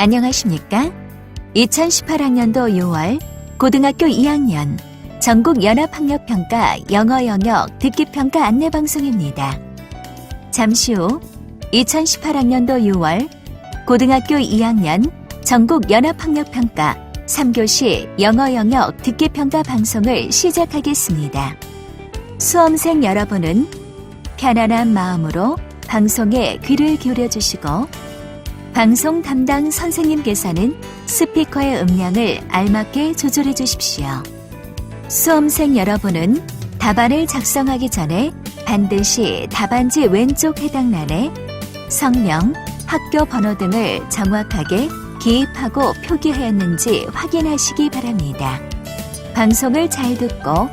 안녕하십니까? 2018학년도 6월 고등학교 2학년 전국 연합학력평가 영어 영역 듣기평가 안내방송입니다. 잠시 후 2018학년도 6월 고등학교 2학년 전국 연합학력평가 3교시 영어 영역 듣기평가 방송을 시작하겠습니다. 수험생 여러분은 편안한 마음으로 방송에 귀를 기울여 주시고 방송 담당 선생님께서는 스피커의 음량을 알맞게 조절해 주십시오. 수험생 여러분은 답안을 작성하기 전에 반드시 답안지 왼쪽 해당 란에 성명, 학교 번호 등을 정확하게 기입하고 표기하였는지 확인하시기 바랍니다. 방송을 잘 듣고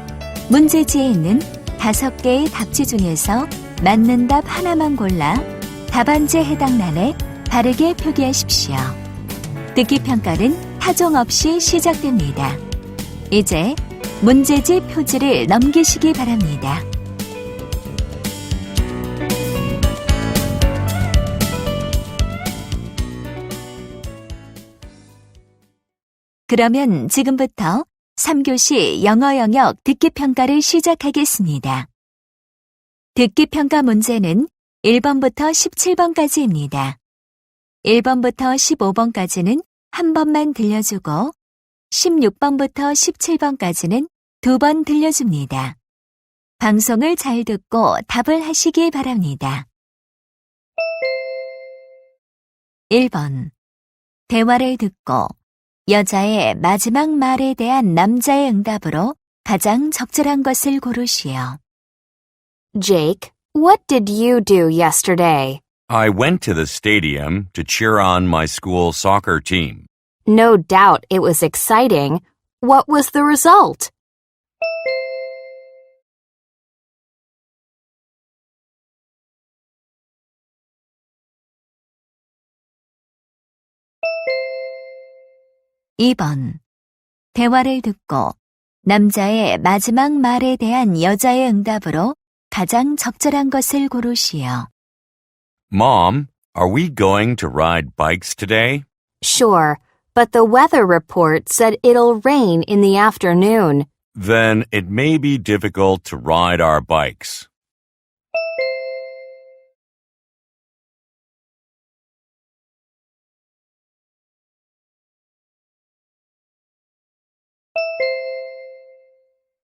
문제지에 있는 다섯 개의 답지 중에서 맞는 답 하나만 골라 답안지에 해당 란에 바르게 표기하십시오. 듣기 평가는 타종 없이 시작됩니다. 이제 문제지 표지를 넘기시기 바랍니다. 그러면 지금부터 3교시 영어 영역 듣기 평가를 시작하겠습니다. 듣기 평가 문제는 1번부터 17번까지입니다. 1번부터 15번까지는 한 번만 들려주고 16번부터 17번까지는 두 번 들려줍니다. 방송을 잘 듣고 답을 하시기 바랍니다. 1번. 대화를 듣고 여자의 마지막 말에 대한 남자의 응답으로 가장 적절한 것을 고르시오. Jake, what did you do yesterday? I went to the stadium to cheer on my school soccer team. No doubt it was exciting. What was the result? 이 번 대화를 듣고 남자의 마지막 말에 대한 여자의 응답으로 가장 적절한 것을 고르시오. Mom, are we going to ride bikes today? Sure, but the weather report said it'll rain in the afternoon. Then it may be difficult to ride our bikes.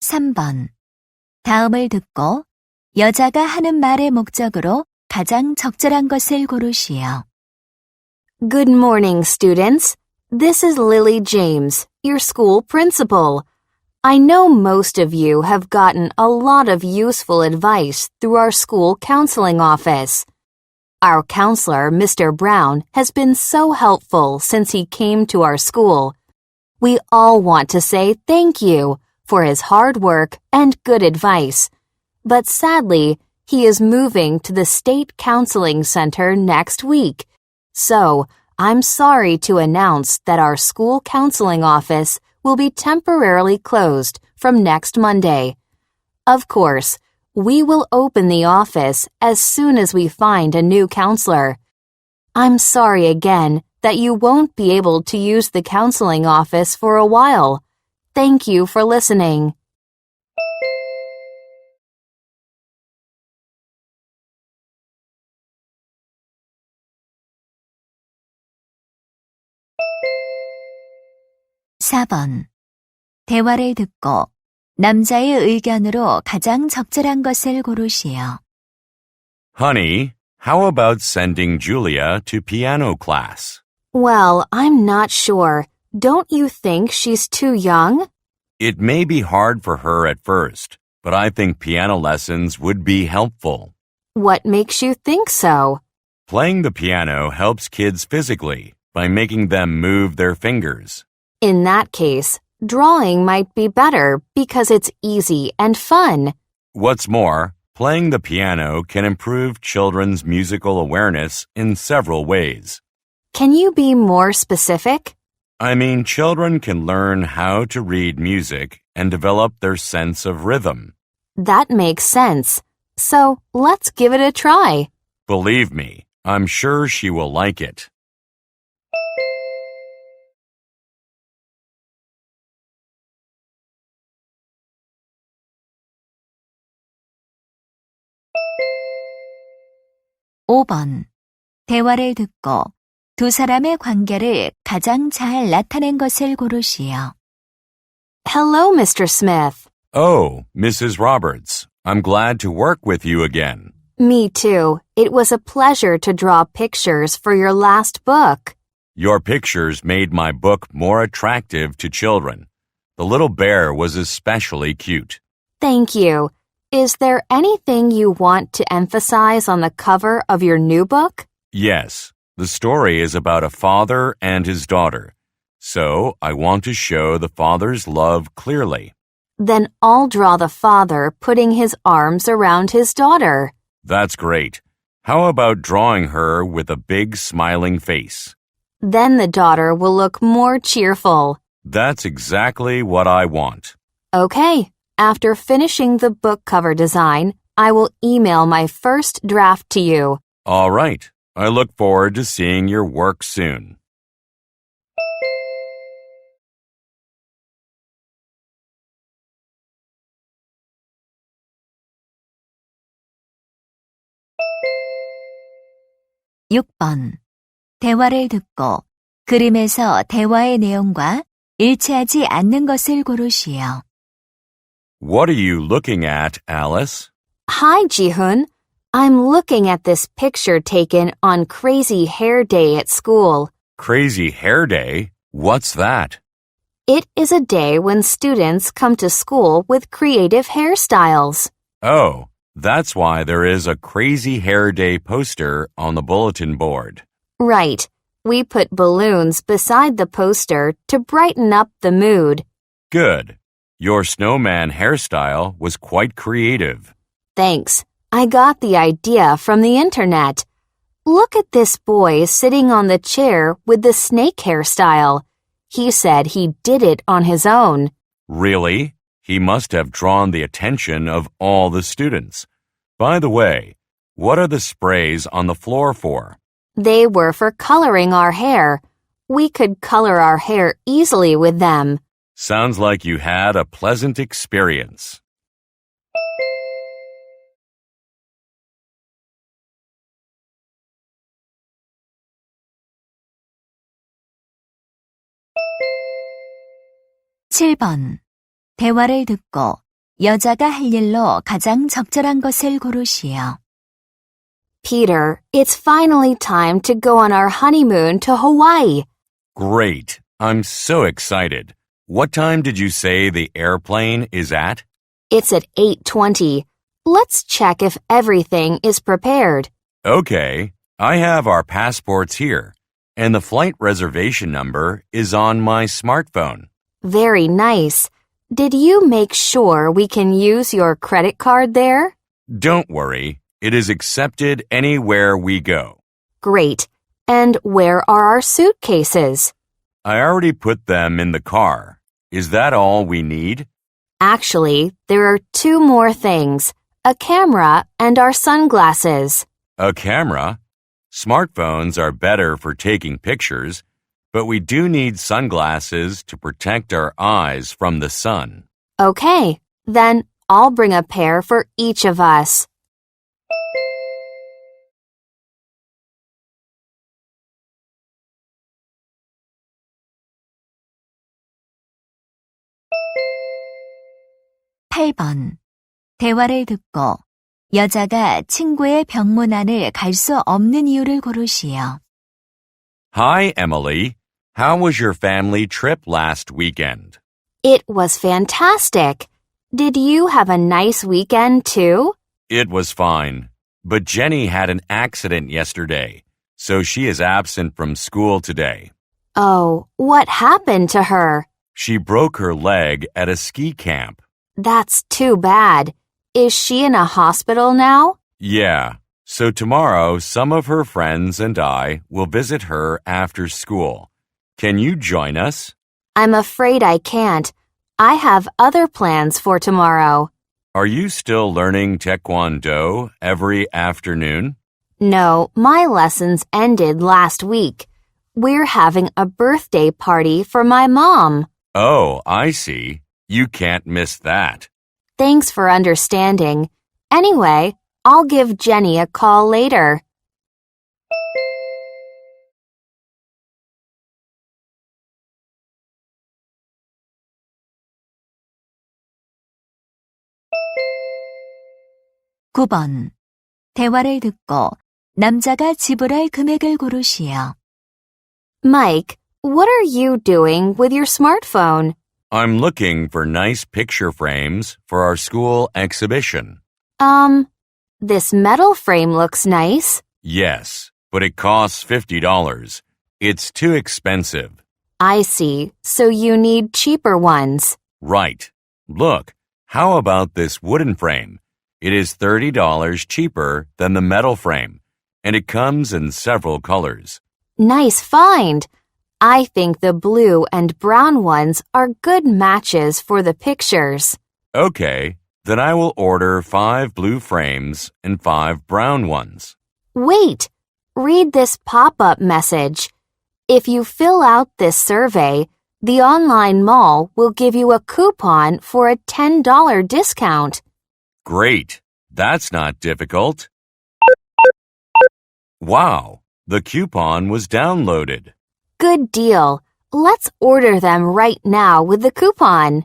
삼 번 다음을 듣고 여자가 하는 말의 목적으로 가장 적절한 것을 고르시오. Good morning, students. This is Lily James, your school principal. I know most of you have gotten a lot of useful advice through our school counseling office. Our counselor, Mr. Brown, has been so helpful since he came to our school. We all want to say thank you for his hard work and good advice. But sadly, he is moving to the State Counseling Center next week. So, I'm sorry to announce that our school counseling office will be temporarily closed from next Monday. Of course, we will open the office as soon as we find a new counselor. I'm sorry again that you won't be able to use the counseling office for a while. Thank you for listening. 사 번 대화를 듣고 남자의 의견으로 가장 적절한 것을 고르시오. Honey, how about sending Julia to piano class? Well, I'm not sure. Don't you think she's too young? It may be hard for her at first, but I think piano lessons would be helpful. What makes you think so? Playing the piano helps kids physically by making them move their fingers. In that case, drawing might be better because it's easy and fun. What's more, playing the piano can improve children's musical awareness in several ways. Can you be more specific? I mean, children can learn how to read music and develop their sense of rhythm. That makes sense. So let's give it a try. Believe me, I'm sure she will like it. 5번. 대화를 듣고 두 사람의 관계를 가장 잘 나타낸 것을 고르시오. Hello, Mr. Smith. Oh, Mrs. Roberts, I'm glad to work with you again. Me too. It was a pleasure to draw pictures for your last book. Your pictures made my book more attractive to children. The little bear was especially cute. Thank you. Is there anything you want to emphasize on the cover of your new book? Yes, the story is about a father and his daughter. So I want to show the father's love clearly. Then I'll draw the father putting his arms around his daughter. That's great. How about drawing her with a big smiling face? Then the daughter will look more cheerful. That's exactly what I want. Okay, after finishing the book cover design, I will email my first draft to you. All right. I look forward to seeing your work soon. 육 번 대화를 듣고 그림에서 대화의 내용과 일치하지 않는 것을 고르시오. What are you looking at, Alice? Hi, Jihoon. I'm looking at this picture taken on Crazy Hair Day at school. Crazy Hair Day? What's that? It is a day when students come to school with creative hairstyles. Oh, that's why there is a Crazy Hair Day poster on the bulletin board. Right. We put balloons beside the poster to brighten up the mood. Good. Your snowman hairstyle was quite creative. Thanks. I got the idea from the internet. Look at this boy sitting on the chair with the snake hairstyle. He said he did it on his own. Really? He must have drawn the attention of all the students. By the way, what are the sprays on the floor for? They were for coloring our hair. We could color our hair easily with them. Sounds like you had a pleasant experience. 칠 번 대화를 듣고 여자가 할 일로 가장 적절한 것을 고르시오. Peter, it's finally time to go on our honeymoon to Hawaii. Great. I'm so excited. What time did you say the airplane is at? It's at 8:20. Let's check if everything is prepared. Okay. I have our passports here, and the flight reservation number is on my smartphone. Very nice. Did you make sure we can use your credit card there? Don't worry. It is accepted anywhere we go. Great. And where are our suitcases? I already put them in the car. Is that all we need? Actually, there are two more things a camera and our sunglasses. A camera? Smartphones are better for taking pictures, but we do need sunglasses to protect our eyes from the sun. Okay, then I'll bring a pair for each of us. 팔 번 대화를 듣고 여자가 친구의 병문안을 갈 수 없는 이유를 고르시오. Hi, Emily. How was your family trip last weekend? It was fantastic. Did you have a nice weekend too? It was fine, but Jenny had an accident yesterday, so she is absent from school today. Oh, what happened to her? She broke her leg at a ski camp. That's too bad. Is she in a hospital now? Yeah, so tomorrow some of her friends and I will visit her after school. Can you join us? I'm afraid I can't. I have other plans for tomorrow. Are you still learning Taekwondo every afternoon? No, my lessons ended last week. We're having a birthday party for my mom. Oh, I see. You can't miss that. Thanks for understanding. Anyway, I'll give Jenny a call later. (9번) 대화를 듣고 남자가 지불할 금액을 고르시오. Mike, what are you doing with your smartphone? I'm looking for nice picture frames for our school exhibition. Um, this metal frame looks nice. Yes, but it costs $50. It's too expensive. I see, so you need cheaper ones. Right. Look, how about this wooden frame? It is $30 cheaper than the metal frame, and it comes in several colors. Nice find. I think the blue and brown ones are good matches for the pictures. Okay, then I will order five blue frames and five brown ones. Wait, read this pop-up message. If you fill out this survey, the online mall will give you a coupon for a $10 discount. Great. That's not difficult. Wow, the coupon was downloaded Good deal. Let's order them right now with the coupon.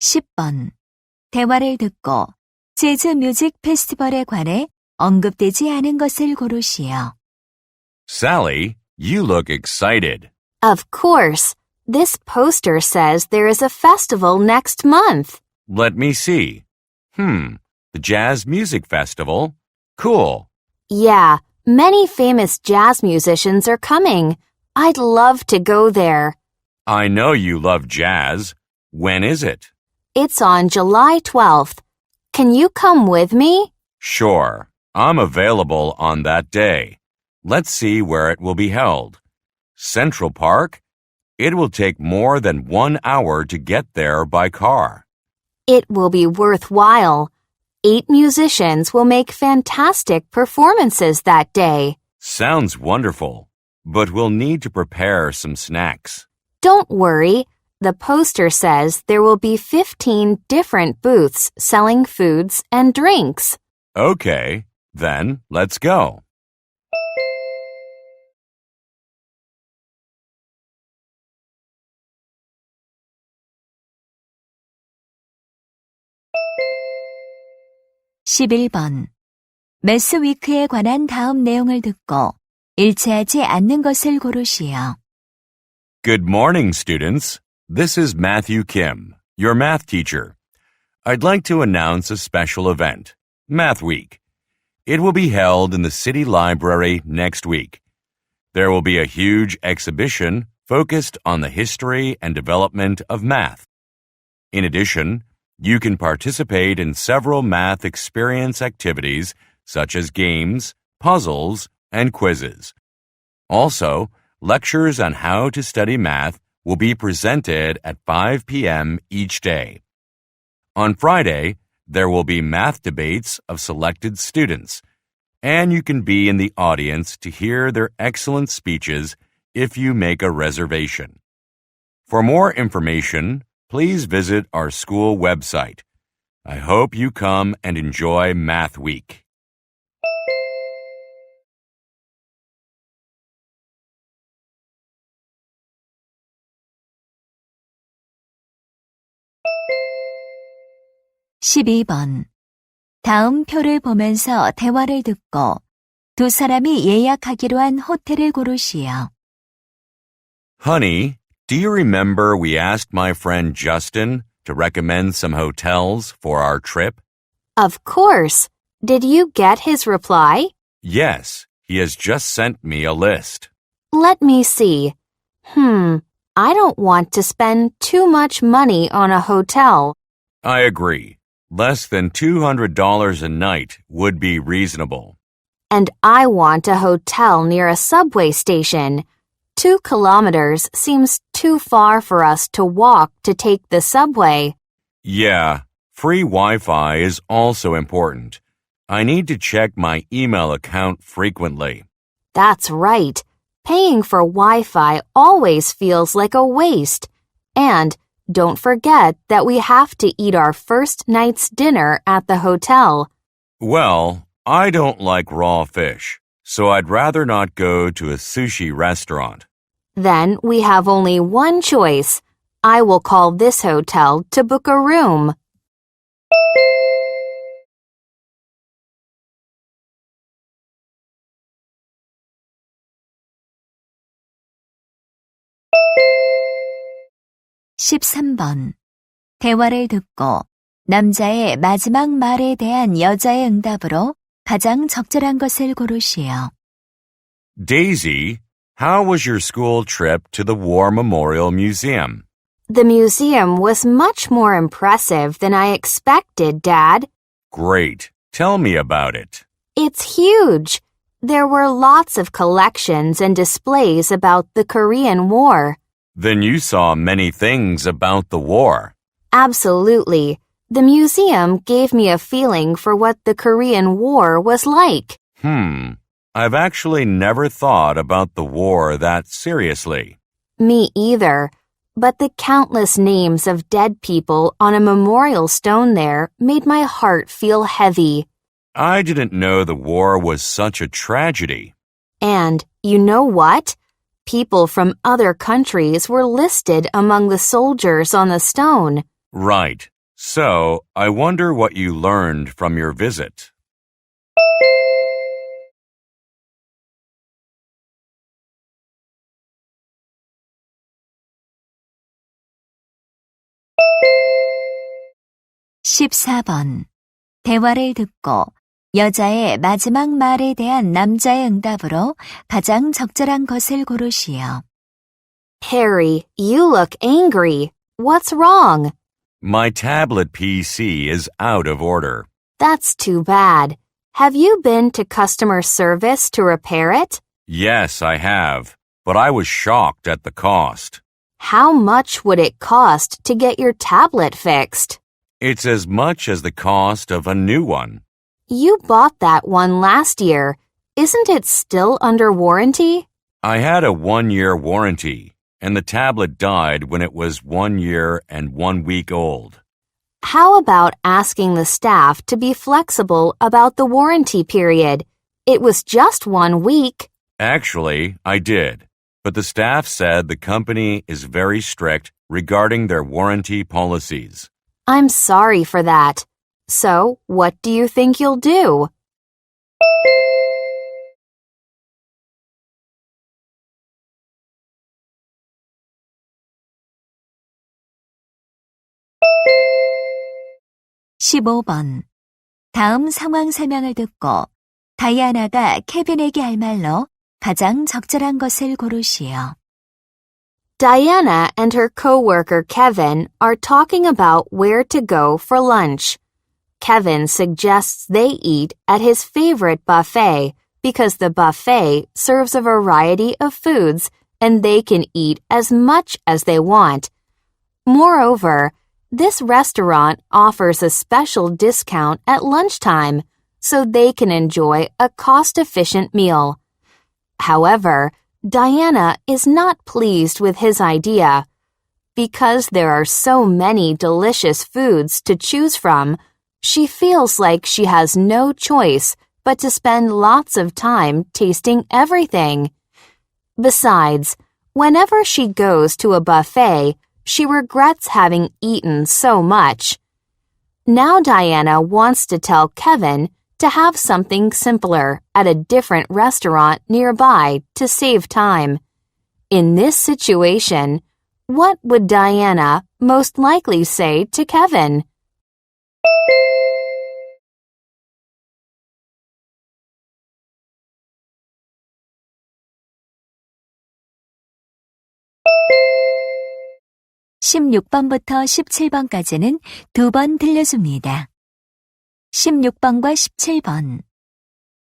십 번 대화를 듣고 재즈 뮤직 페스티벌에 관해 언급되지 않은 것을 고르시오. Sally, you look excited. Of course. This poster says there is a festival next month. Let me see. Hmm, the Jazz Music Festival? Cool. Yeah, many famous jazz musicians are coming. I'd love to go there. I know you love jazz. When is it? It's on July 12th. Can you come with me? Sure, I'm available on that day. Let's see where it will be held. Central Park? It will take more than one hour to get there by car. It will be worthwhile. Eight musicians will make fantastic performances that day. Sounds wonderful, but we'll need to prepare some snacks. Don't worry. The poster says there will be 15 different booths selling foods and drinks. Okay, then let's go. 십일 번 매스 위크에 관한 다음 내용을 듣고 일치하지 않는 것을 고르시오. Good morning, students. This is Matthew Kim, your math teacher. I'd like to announce a special event, Math Week. It will be held in the City Library next week. There will be a huge exhibition focused on the history and development of math. In addition, you can participate in several math experience activities such as games, puzzles, and quizzes. Also, lectures on how to study math will be presented at 5 p.m. each day. On Friday, there will be math debates of selected students, and you can be in the audience to hear their excellent speeches if you make a reservation. For more information, please visit our school website. I hope you come and enjoy Math Week. 십이 번 다음 표를 보면서 대화를 듣고 두 사람이 예약하기로 한 호텔을 고르시오. Honey, do you remember we asked my friend Justin to recommend some hotels for our trip? Of course. Did you get his reply? Yes, he has just sent me a list. Let me see. Hmm, I don't want to spend too much money on a hotel. I agree. Less than $200 a night would be reasonable. And I want a hotel near a subway station. Two kilometers seems too far for us to walk to take the subway. Yeah, free Wi Fi is also important. I need to check my email account frequently. That's right. Paying for Wi-Fi always feels like a waste. And don't forget that we have to eat our first night's dinner at the hotel. Well, I don't like raw fish, so I'd rather not go to a sushi restaurant. Then we have only one choice. I will call this hotel to book a room. 십삼 번 대화를 듣고 남자의 마지막 말에 대한 여자의 응답으로 가장 적절한 것을 고르시오. Daisy, how was your school trip to the War Memorial Museum? The museum was much more impressive than I expected, Dad. Great. Tell me about it. It's huge. There were lots of collections and displays about the Korean War. Then you saw many things about the war. Absolutely. The museum gave me a feeling for what the Korean War was like. Hmm. I've actually never thought about the war that seriously. Me either. But the countless names of dead people on a memorial stone there made my heart feel heavy. I didn't know the war was such a tragedy. And, you know what? People from other countries were listed among the soldiers on the stone. Right. So, I wonder what you learned from your visit. 십사 번 대화를 듣고 여자의 마지막 말에 대한 남자의 응답으로 가장 적절한 것을 고르시오. Harry, you look angry. What's wrong? My tablet PC is out of order. That's too bad. Have you been to customer service to repair it? Yes, I have, but I was shocked at the cost. How much would it cost to get your tablet fixed? It's as much as the cost of a new one. You bought that one last year. Isn't it still under warranty? I had a one year warranty, and the tablet died when it was one year and one week old. How about asking the staff to be flexible about the warranty period? It was just one week. Actually, I did, but the staff said the company is very strict regarding their warranty policies. I'm sorry for that. So, what do you think you'll do? 십오 번 다음 상황 설명을 듣고 다이아나가 케빈에게 할 말로 가장 적절한 것을 고르시오. Diana and her coworker Kevin are talking about where to go for lunch. Kevin suggests they eat at his favorite buffet because the buffet serves a variety of foods and they can eat as much as they want. Moreover, this restaurant offers a special discount at lunchtime so they can enjoy a cost-efficient meal. However, Diana is not pleased with his idea. Because there are so many delicious foods to choose from, she feels like she has no choice but to spend lots of time tasting everything. Besides, whenever she goes to a buffet, she regrets having eaten so much. Now Diana wants to tell Kevin to have something simpler at a different restaurant nearby to save time. In this situation, what would Diana most likely say to Kevin? 십육 번부터 십칠 번까지는 두 번 들려줍니다. 16번과 17번.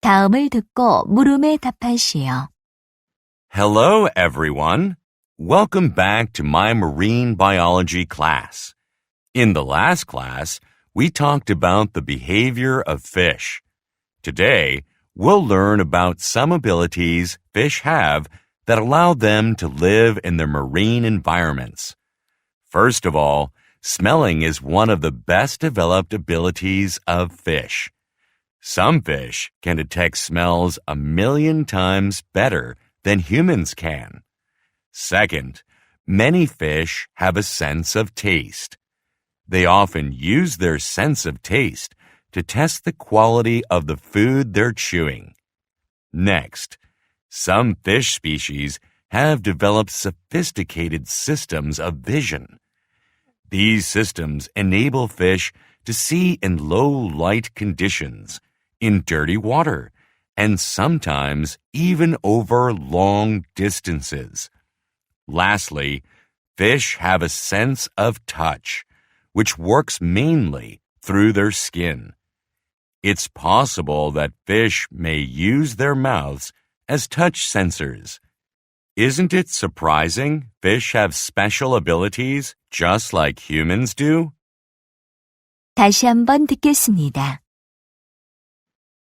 다음을 듣고 물음에 답하시오. Hello, everyone. Welcome back to my marine biology class. In the last class, we talked about the behavior of fish. Today, we'll learn about some abilities fish have that allow them to live in their marine environments. First of all, smelling is one of the best developed abilities of fish. Some fish can detect smells a million times better than humans can. Second, many fish have a sense of taste. They often use their sense of taste to test the quality of the food they're chewing. Next, some fish species have developed sophisticated systems of vision. These systems enable fish to see in low light conditions, in dirty water, and sometimes even over long distances. Lastly, fish have a sense of touch, which works mainly through their skin. It's possible that fish may use their mouths as touch sensors. Isn't it surprising fish have special abilities just like humans do? 다시 한번 듣겠습니다.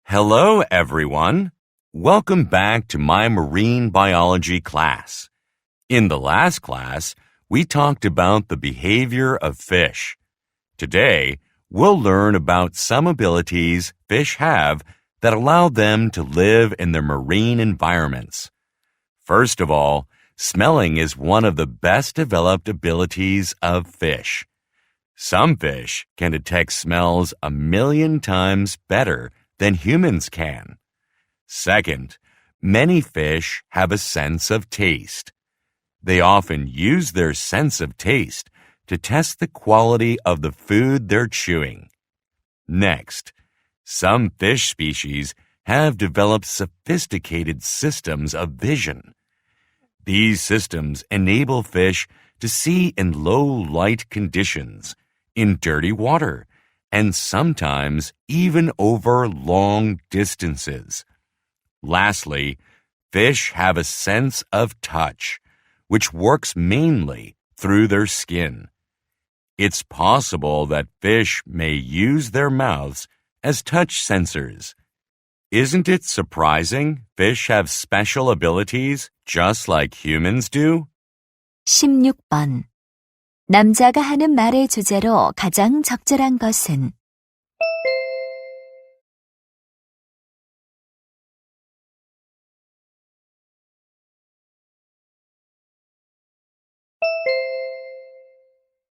Hello, everyone. Welcome back to my marine biology class. In the last class, we talked about the behavior of fish. Today, we'll learn about some abilities fish have that allow them to live in their marine environments. First of all, smelling is one of the best developed abilities of fish. Some fish can detect smells a million times better than humans can. Second, many fish have a sense of taste. They often use their sense of taste to test the quality of the food they're chewing. Next, some fish species have developed sophisticated systems of vision. These systems enable fish to see in low light conditions, in dirty water, and sometimes even over long distances. Lastly, fish have a sense of touch, which works mainly through their skin. It's possible that fish may use their mouths as touch sensors. Isn't it surprising fish have special abilities just like humans do? 16번. 남자가 하는 말의 주제로 가장 적절한 것은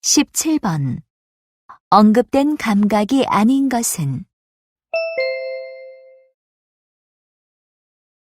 17번. 언급된 감각이 아닌 것은